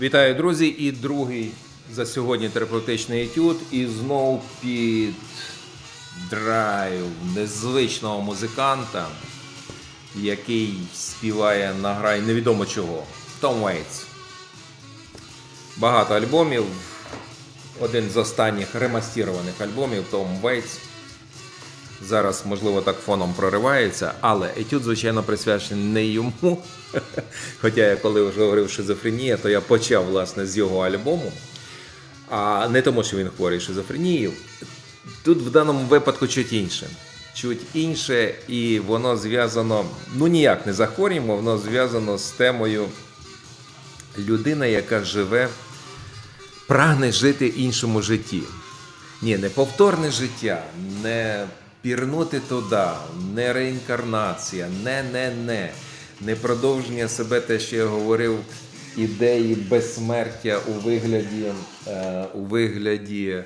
Вітаю, друзі! І другий за сьогодні терапевтичний етюд. І знов під драйв незвичного музиканта, який співає на грай невідомо чого. Том Вейтс. Багато альбомів. Один з останніх ремастірованих альбомів Том Вейтс. Зараз, можливо, так фоном проривається, але етюд, звичайно, присвячений не йому. Хоча я коли вже говорив шизофренія, то я почав власне з його альбому. А не тому, що він хворий шизофренією. Тут в даному випадку чуть інше. Чуть інше, і воно зв'язано, ну ніяк не захворюємо, воно зв'язано з темою людина, яка живе, прагне жити іншому житті. Ні, не повторне життя, не пірнути туди, не реінкарнація, не, не, не, не продовження себе, те, що я говорив, ідеї безсмертя у вигляді, е, у вигляді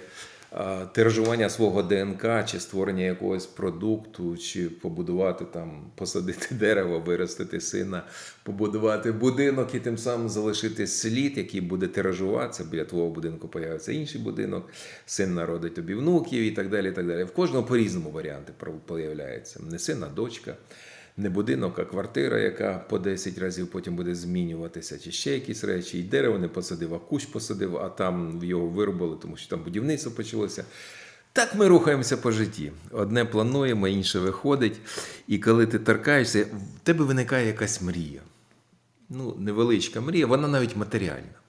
тиражування свого ДНК, чи створення якогось продукту, чи побудувати там, посадити дерево, виростити сина, побудувати будинок і тим самим залишити слід, який буде тиражуватися. Біля твого будинку появиться інший будинок, син народить тобі внуків і так далі. і так далі. В кожного по-різному варіанти появляються. Не син, а дочка. Не будинок, а квартира, яка по 10 разів потім буде змінюватися, чи ще якісь речі. І дерево не посадив, а кущ посадив, а там його вирубали, тому що там будівництво почалося. Так ми рухаємося по житті. Одне плануємо, інше виходить. І коли ти торкаєшся, в тебе виникає якась мрія. Ну, невеличка мрія, вона навіть матеріальна.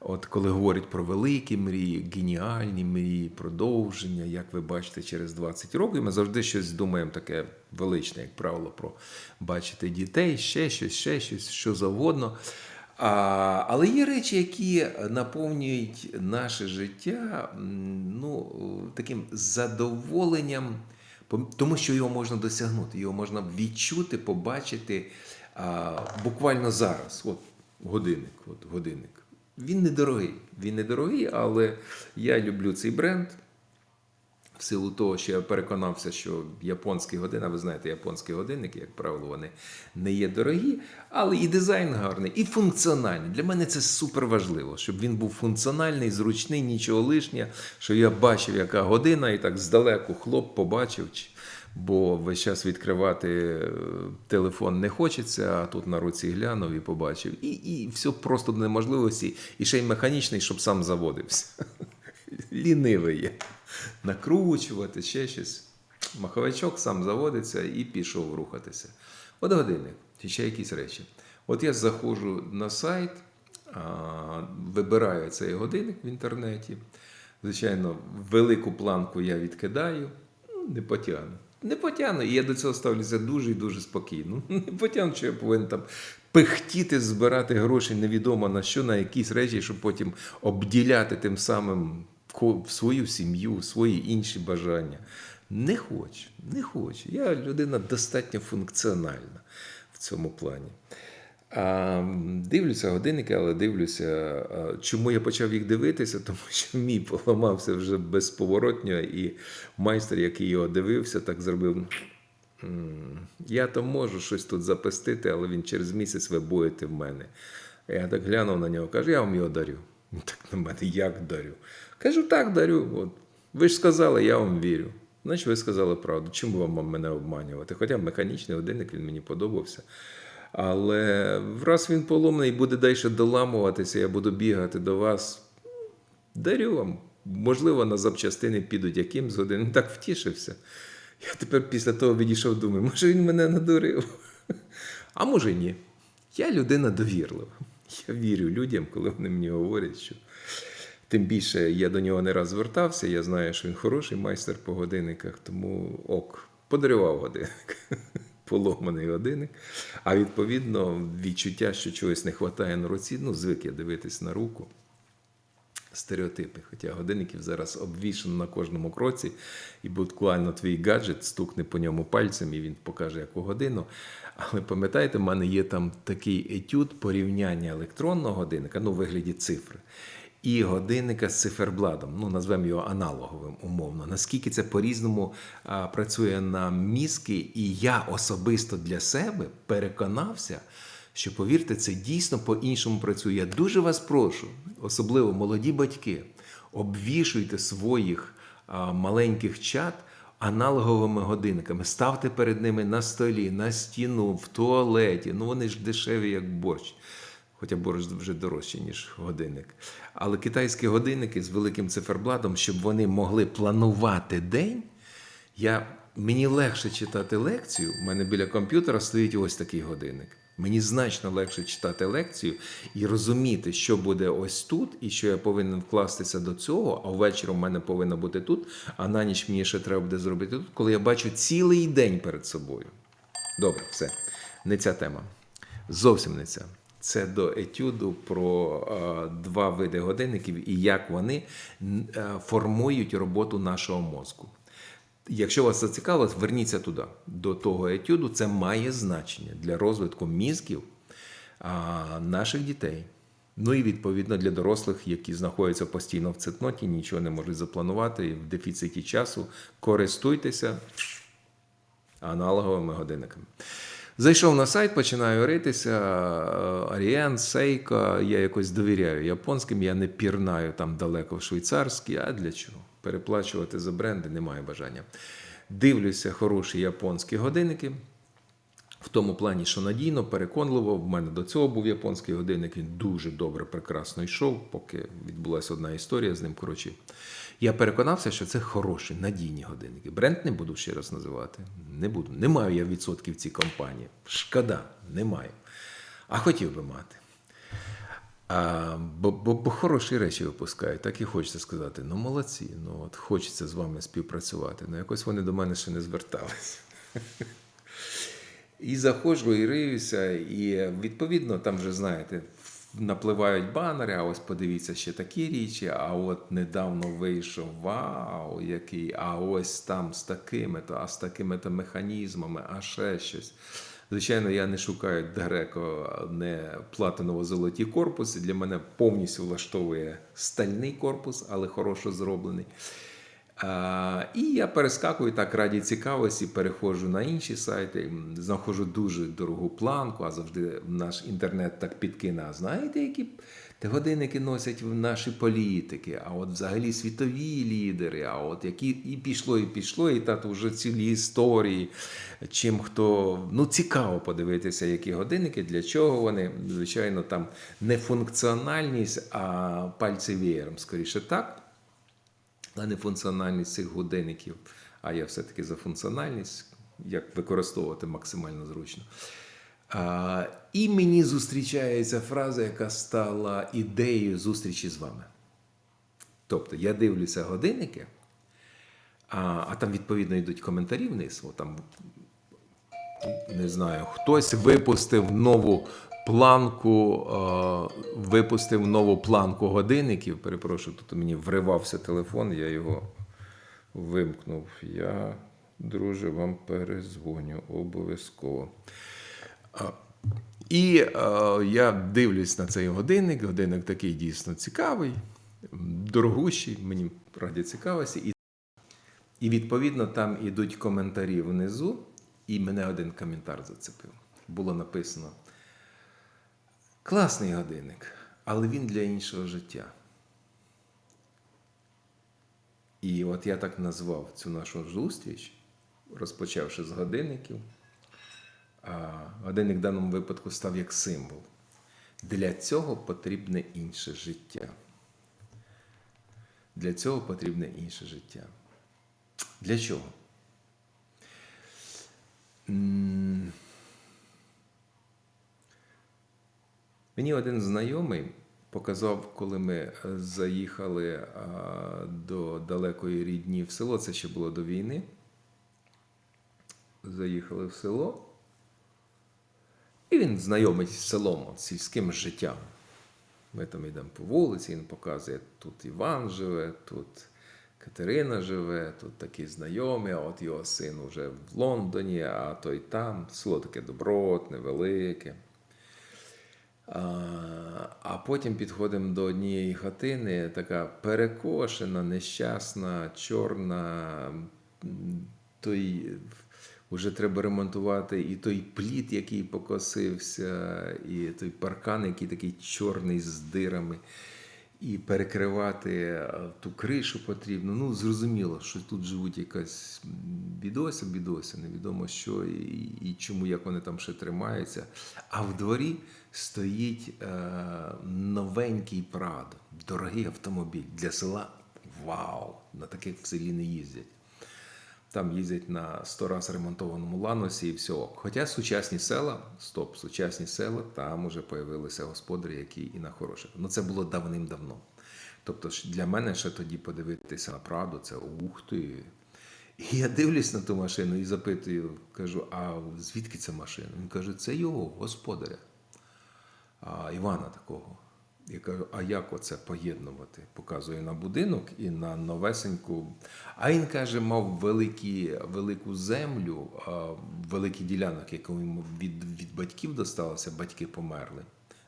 От коли говорять про великі мрії, геніальні мрії, продовження, як ви бачите, через 20 років, ми завжди щось думаємо таке величне, як правило, про бачити дітей, ще щось, ще щось, що завгодно. А, але є речі, які наповнюють наше життя ну, таким задоволенням, тому що його можна досягнути, його можна відчути, побачити а, буквально зараз. От годинник, от годинник. Він недорогий. Він недорогий, але я люблю цей бренд. В силу того, що я переконався, що японські години, ви знаєте, японські годинники, як правило, вони не є дорогі, але і дизайн гарний, і функціональний. Для мене це супер важливо, щоб він був функціональний, зручний, нічого лишнього, що я бачив, яка година, і так здалеку хлоп побачив. Бо весь час відкривати е, телефон не хочеться, а тут на руці глянув і побачив. І, і все просто до неможливості, і ще й механічний, щоб сам заводився. Лінивий є. Накручувати, ще щось. Маховичок сам заводиться і пішов рухатися. От годинник, чи ще якісь речі. От я заходжу на сайт, вибираю цей годинник в інтернеті. Звичайно, велику планку я відкидаю, ну, не потягну. Не потягну. І я до цього ставлюся дуже і дуже спокійно. Не потягну, що я повинен там пихтіти, збирати гроші невідомо на що, на якісь речі, щоб потім обділяти тим самим ко- свою сім'ю, свої інші бажання. Не хочу, не хочу. Я людина достатньо функціональна в цьому плані. А, дивлюся годинники, але дивлюся, чому я почав їх дивитися, тому що мій поламався вже безповоротньо, і майстер, який його дивився, так зробив. Я то можу щось тут запустити, але він через місяць ви будете в мене. Я так глянув на нього, кажу, я вам його дарю. Так на мене, як дарю? Кажу, так дарю. От. Ви ж сказали, я вам вірю. Значить, ви сказали правду. Чому вам мене обманювати? Хоча механічний годинник він мені подобався. Але раз він поломаний і буде далі доламуватися, я буду бігати до вас. Дарю вам. Можливо, на запчастини підуть яким з годин. Він так втішився. Я тепер після того відійшов, думаю, може він мене надурив. А може ні. Я людина довірлива. Я вірю людям, коли вони мені говорять, що тим більше я до нього не раз звертався, я знаю, що він хороший майстер по годинниках, тому ок, подарував годинник. Поломаний годинник. А відповідно, відчуття, що чогось не вистачає на руці, ну, звик я дивитись на руку. Стереотипи. Хоча годинників зараз обвішано на кожному кроці, і буквально твій гаджет стукне по ньому пальцем, і він покаже яку годину. Але пам'ятаєте, в мене є там такий етюд порівняння електронного годинника, ну, у вигляді цифри, і годинника з цифербладом, ну назвемо його аналоговим умовно. Наскільки це по-різному працює на мізки, і я особисто для себе переконався, що повірте, це дійсно по-іншому працює. Я дуже вас прошу, особливо молоді батьки, обвішуйте своїх маленьких чат аналоговими годинниками. Ставте перед ними на столі, на стіну, в туалеті. Ну вони ж дешеві, як борщ. Хоча борщ вже дорожче, ніж годинник. Але китайські годинники з великим циферблатом, щоб вони могли планувати день, я, мені легше читати лекцію. У мене біля комп'ютера стоїть ось такий годинник. Мені значно легше читати лекцію і розуміти, що буде ось тут, і що я повинен вкластися до цього, а ввечері в мене повинно бути тут, а на ніч мені ще треба буде зробити тут, коли я бачу цілий день перед собою. Добре, все. Не ця тема. Зовсім не ця. Це до етюду про е, два види годинників і як вони е, формують роботу нашого мозку. Якщо вас зацікавило, зверніться туди, до того етюду. Це має значення для розвитку мізків наших дітей. Ну і відповідно для дорослих, які знаходяться постійно в цитноті, нічого не можуть запланувати в дефіциті часу. Користуйтеся аналоговими годинниками. Зайшов на сайт, починаю ритися. Аріен, Сейка. Я якось довіряю японським, я не пірнаю там далеко в швейцарський. А для чого? Переплачувати за бренди немає бажання. Дивлюся хороші японські годинники. В тому плані, що надійно, переконливо. В мене до цього був японський годинник. Він дуже добре, прекрасно йшов, поки відбулася одна історія з ним. Коротше, я переконався, що це хороші, надійні годинники. Бренд не буду ще раз називати. Не буду. Не маю я відсотків цій компанії. Шкода, не маю. А хотів би мати. А, бо, бо, бо хороші речі випускають, так і хочеться сказати. Ну, молодці, ну от хочеться з вами співпрацювати. Ну, якось вони до мене ще не звертались. І заходжу, і риюся, і відповідно там вже знаєте, напливають банери, а ось подивіться ще такі річі, а от недавно вийшов вау, який, а ось там з такими-то, а з такими-то механізмами, а ще щось. Звичайно, я не шукаю далеко не платиново-золоті корпуси. Для мене повністю влаштовує стальний корпус, але хорошо зроблений. І я перескакую так раді цікавості, переходжу на інші сайти, знаходжу дуже дорогу планку, а завжди наш інтернет так підкине. А знаєте, які годинники носять в наші політики, а от взагалі світові лідери, а от які і пішло, і пішло, і тато вже цілі історії. Чим хто ну цікаво подивитися, які годинники, для чого вони. Звичайно, там не функціональність, а пальці веєром, скоріше так а не функціональність цих годинників. А я все-таки за функціональність, як використовувати максимально зручно. А, і мені зустрічається фраза, яка стала ідеєю зустрічі з вами. Тобто я дивлюся годинники, а, а там відповідно йдуть коментарі вниз. О, там, не знаю, хтось випустив нову планку, е, випустив нову планку годинників. Перепрошую, тут мені вривався телефон, я його вимкнув. Я, друже, вам перезвоню обов'язково. І е, я дивлюсь на цей годинник. Годинник такий дійсно цікавий, дорогущий, мені раді цікавості. І, і відповідно там ідуть коментарі внизу, і мене один коментар зацепив. Було написано. Класний годинник, але він для іншого життя. І от я так назвав цю нашу зустріч, розпочавши з годинників. Годинник в даному випадку став як символ. Для цього потрібне інше життя. Для цього потрібне інше життя. Для чого? Мені один знайомий показав, коли ми е, заїхали до далекої рідні в село, це ще було до війни. Заїхали в село, і він знайомить з селом, от, сільським життям. Ми там йдемо по вулиці, він показує, тут Іван живе, тут Катерина живе, тут такі знайомі, а от його син вже в Лондоні, а той там. Село таке добротне, велике. А, потім підходимо до однієї хатини, така перекошена, нещасна, чорна. Той Вже треба ремонтувати і той плід, який покосився, і той паркан, який такий чорний з дирами, і перекривати е, ту кришу потрібно. Ну, зрозуміло, що тут живуть якась бідося, бідося, невідомо що і, і чому, як вони там ще тримаються. А в дворі стоїть е, новенький Прадо, дорогий автомобіль для села. Вау! На таких в селі не їздять. Там їздять на 100 раз ремонтованому ланосі і все. Хоча сучасні села, стоп, сучасні села, там уже появилися господарі, які і на хороших. Ну це було давним-давно. Тобто для мене ще тоді подивитися на Праду, це ух ти. І я дивлюсь на ту машину і запитую, кажу, а звідки ця машина? Він каже, це його, господаря, а, Івана такого. Я кажу, а як оце поєднувати? Показую на будинок і на новесеньку. А він каже, мав великі, велику землю, великий ділянок, яку йому від, від батьків досталося, батьки померли.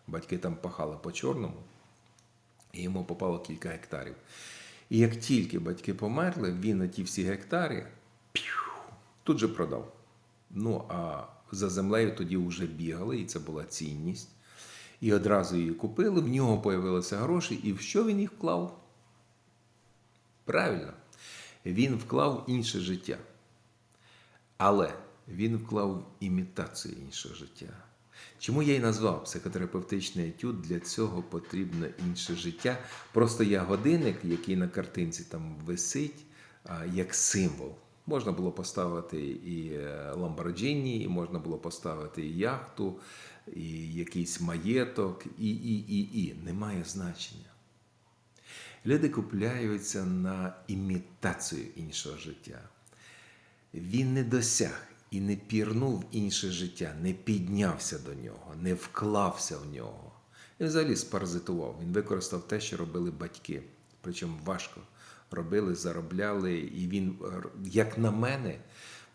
Батьки там пахали по чорному, і йому попало кілька гектарів. І як тільки батьки померли, він на ті всі гектари тут же продав. Ну а за землею тоді вже бігали, і це була цінність. І одразу її купили, в нього появилися гроші, і в що він їх вклав? Правильно, він вклав інше життя. Але він вклав імітацію іншого життя. Чому я і назвав психотерапевтичний етюд? Для цього потрібно інше життя. Просто я годинник, який на картинці там висить, як символ. Можна було поставити і Ламборджині, і можна було поставити і яхту, і якийсь маєток, і, і, і, і. Немає значення. Люди купляються на імітацію іншого життя. Він не досяг і не пірнув інше життя, не піднявся до нього, не вклався в нього. Він взагалі спаразитував. Він використав те, що робили батьки. Причому важко робили, заробляли. І він, як на мене,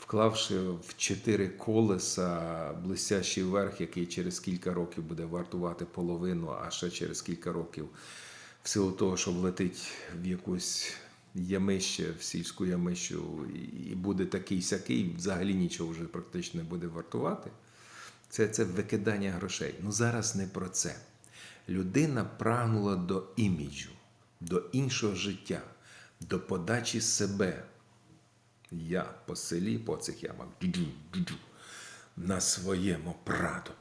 вклавши в чотири колеса блестящий верх, який через кілька років буде вартувати половину, а ще через кілька років, в силу того, що влетить в якусь ямище, в сільську ямищу, і буде такий сякий, взагалі нічого вже практично не буде вартувати. Це, це викидання грошей. Ну зараз не про це. Людина прагнула до іміджу, до іншого життя, до подачі себе. Я по селі, по цих ямах, на своєму праду.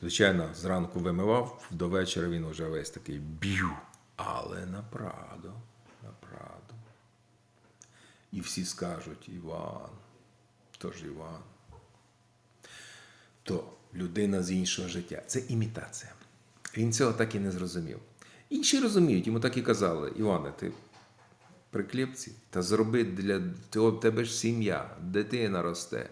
Звичайно, зранку вимивав, до вечора він вже весь такий б'ю. Але на Прадо, на Прадо. І всі скажуть Іван, то ж Іван. То людина з іншого життя. Це імітація. Він цього так і не зрозумів. Інші розуміють, йому так і казали: Іване, ти при кліпці, та зроби для того, в тебе ж сім'я, дитина росте.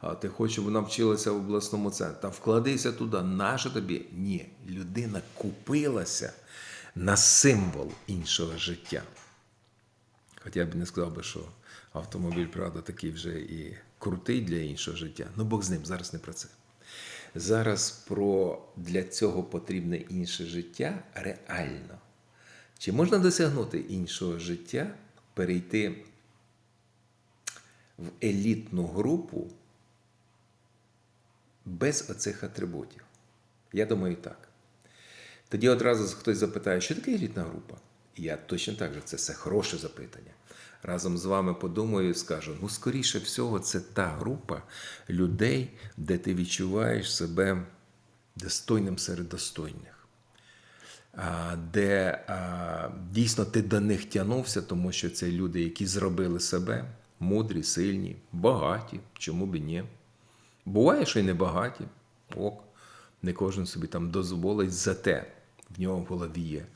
А ти хочеш, щоб вона вчилася в обласному центрі. Та вкладися туди. Наша тобі? Ні. Людина купилася на символ іншого життя. Хоча я б не сказав би, що автомобіль, правда, такий вже і крутий для іншого життя. Ну, Бог з ним, зараз не про це. Зараз про для цього потрібне інше життя реально. Чи можна досягнути іншого життя, перейти в елітну групу без оцих атрибутів? Я думаю, так. Тоді одразу хтось запитає, що таке елітна група? І я точно так же, це все хороше запитання. Разом з вами подумаю і скажу: ну, скоріше всього, це та група людей, де ти відчуваєш себе достойним серед достойних, де дійсно ти до них тянувся, тому що це люди, які зробили себе мудрі, сильні, багаті, чому б і ні. Буває, що й не багаті. Ок, не кожен собі там дозволить за те, в нього в голові є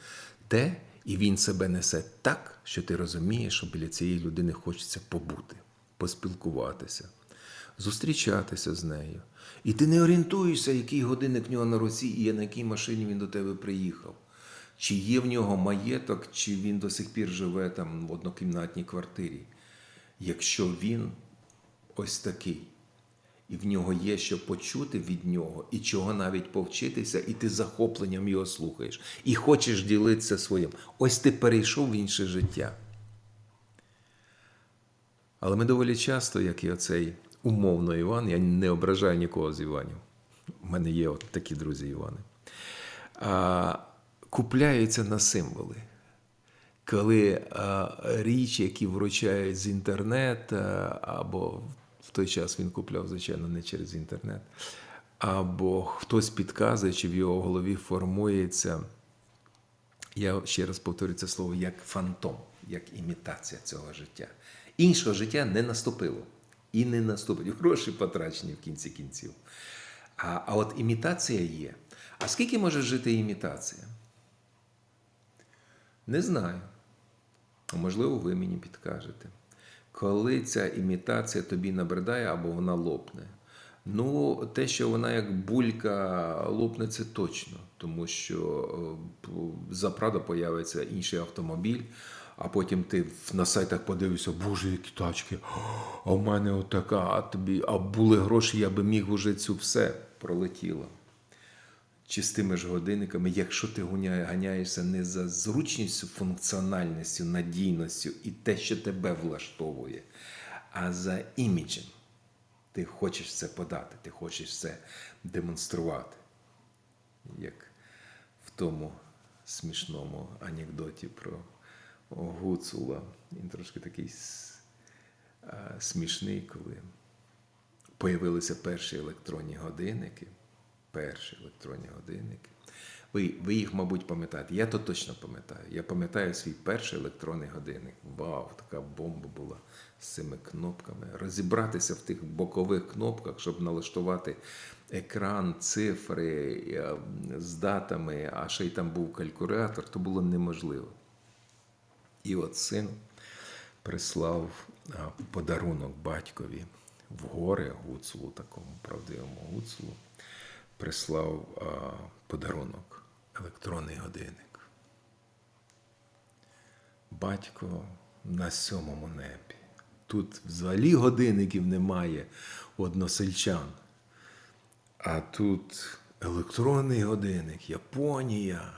те, і він себе несе так, що ти розумієш, що біля цієї людини хочеться побути, поспілкуватися, зустрічатися з нею. І ти не орієнтуєшся, який годинник в нього на руці і на якій машині він до тебе приїхав. Чи є в нього маєток, чи він до сих пір живе там в однокімнатній квартирі. Якщо він ось такий, і в нього є що почути від нього, і чого навіть повчитися, і ти захопленням його слухаєш, і хочеш ділитися своїм. Ось ти перейшов в інше життя. Але ми доволі часто, як і оцей умовно Іван, я не ображаю нікого з Іванів. У мене є от такі друзі Івани. Купляються на символи. Коли а, річ, які вручають з інтернету, або в той час він купляв, звичайно, не через інтернет, або хтось підказує, чи в його голові формується я ще раз повторю це слово як фантом, як імітація цього життя. Іншого життя не наступило і не наступить. Гроші потрачені в кінці кінців. А, а от імітація є. А скільки може жити імітація? Не знаю. Можливо, ви мені підкажете. Коли ця імітація тобі набридає або вона лопне. Ну, те, що вона як булька лопне, це точно, тому що е, за Прадо появиться інший автомобіль, а потім ти на сайтах подивишся, боже, які тачки, а в мене отака, а тобі, а були гроші, я би міг уже цю все пролетіло. Чи з тими ж годинниками, якщо ти ганяєшся не за зручністю, функціональністю, надійністю і те, що тебе влаштовує, а за іміджем. Ти хочеш це подати, ти хочеш це демонструвати. Як в тому смішному анекдоті про Гуцула. Він трошки такий смішний, коли появилися перші електронні годинники. Перші електронні годинники. Ви, ви їх, мабуть, пам'ятаєте. Я то точно пам'ятаю. Я пам'ятаю свій перший електронний годинник. Вау, така бомба була з цими кнопками. Розібратися в тих бокових кнопках, щоб налаштувати екран, цифри е, з датами, а ще й там був калькулятор, то було неможливо. І от син прислав подарунок батькові в гори Гуцулу, такому правдивому Гуцулу, прислав подарунок електронний годинник. Батько на сьомому небі. Тут взагалі годинників немає у односельчан. А тут електронний годинник, Японія.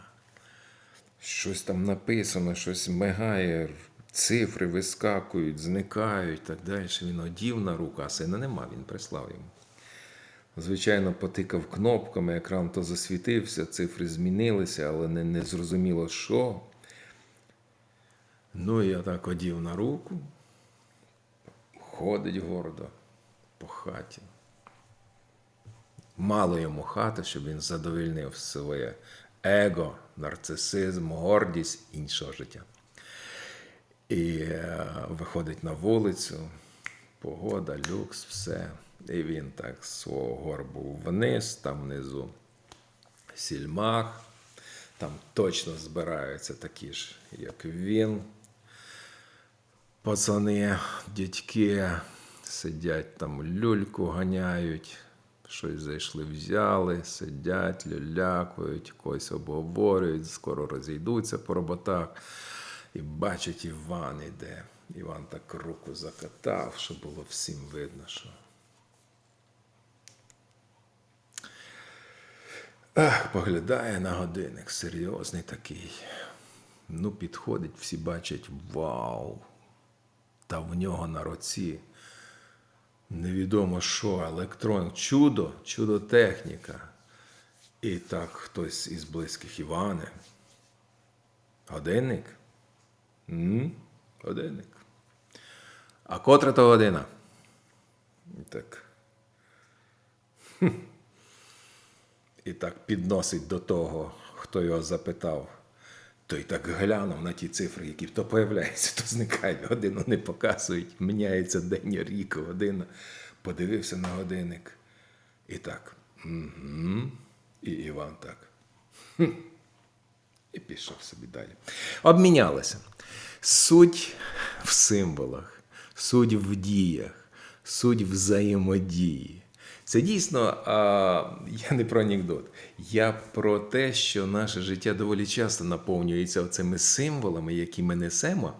Щось там написано, щось мигає, цифри вискакують, зникають так далі. Він одів на руку, а сина нема, він прислав йому. Звичайно, потикав кнопками, екран то засвітився, цифри змінилися, але не, не зрозуміло, що. Ну, я так одів на руку, ходить гордо по хаті. Мало йому хати, щоб він задовольнив своє его, нарцисизм, гордість іншого життя. І е, виходить на вулицю, погода, люкс, все. І він так свого горбу вниз, там внизу сільмах, там точно збираються такі ж, як він. Пацани, дядьки сидять там люльку ганяють, щось зайшли, взяли, сидять, люлякують, когось обговорюють, скоро розійдуться по роботах. І бачать, Іван іде. Іван так руку закатав, щоб було всім видно, що. Ах, поглядає на годинник, серйозний такий. Ну, підходить, всі бачать, вау. Та в нього на руці невідомо що, електрон, чудо, чудо техніка. І так хтось із близьких Іване. Годинник? м Годинник. А котра то година? Так. Хм. І так підносить до того, хто його запитав. Той так глянув на ті цифри, які то появляються, то зникають, годину не показують, міняється день, рік, година. Подивився на годинник. І так. Угу. І Іван так. Хм. І пішов собі далі. Обмінялися. Суть в символах, суть в діях, суть взаємодії. Це дійсно, а, я не про анекдот. Я про те, що наше життя доволі часто наповнюється цими символами, які ми несемо,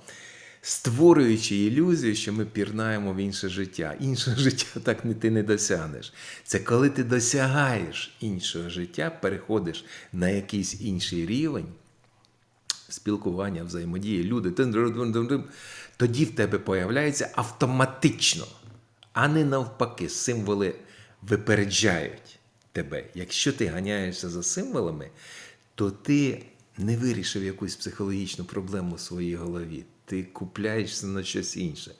створюючи ілюзію, що ми пірнаємо в інше життя. Іншого життя так ти не досягнеш. Це коли ти досягаєш іншого життя, переходиш на якийсь інший рівень спілкування, взаємодії, люди. Тоді в тебе появляється автоматично, а не навпаки, символи випереджають тебе. Якщо ти ганяєшся за символами, то ти не вирішив якусь психологічну проблему в своїй голові. Ти купляєшся на щось інше.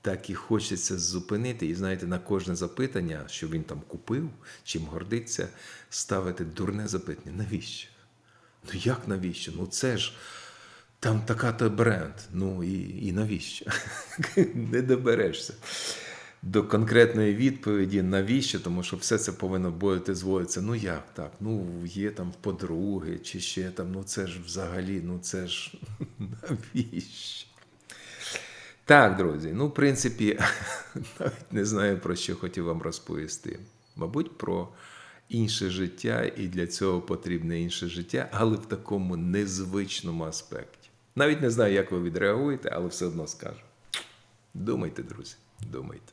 Так і хочеться зупинити, і знаєте, на кожне запитання, що він там купив, чим гордиться, ставити дурне запитання. Навіщо? Ну як навіщо? Ну це ж там така-то бренд. Ну і, і навіщо? Не доберешся до конкретної відповіді, навіщо, тому що все це повинно бути зводитися. Ну як так? Ну є там подруги, чи ще там, ну це ж взагалі, ну це ж навіщо? Так, друзі, ну, в принципі, навіть не знаю, про що хотів вам розповісти. Мабуть, про інше життя, і для цього потрібне інше життя, але в такому незвичному аспекті. Навіть не знаю, як ви відреагуєте, але все одно скажу. Думайте, друзі, думайте.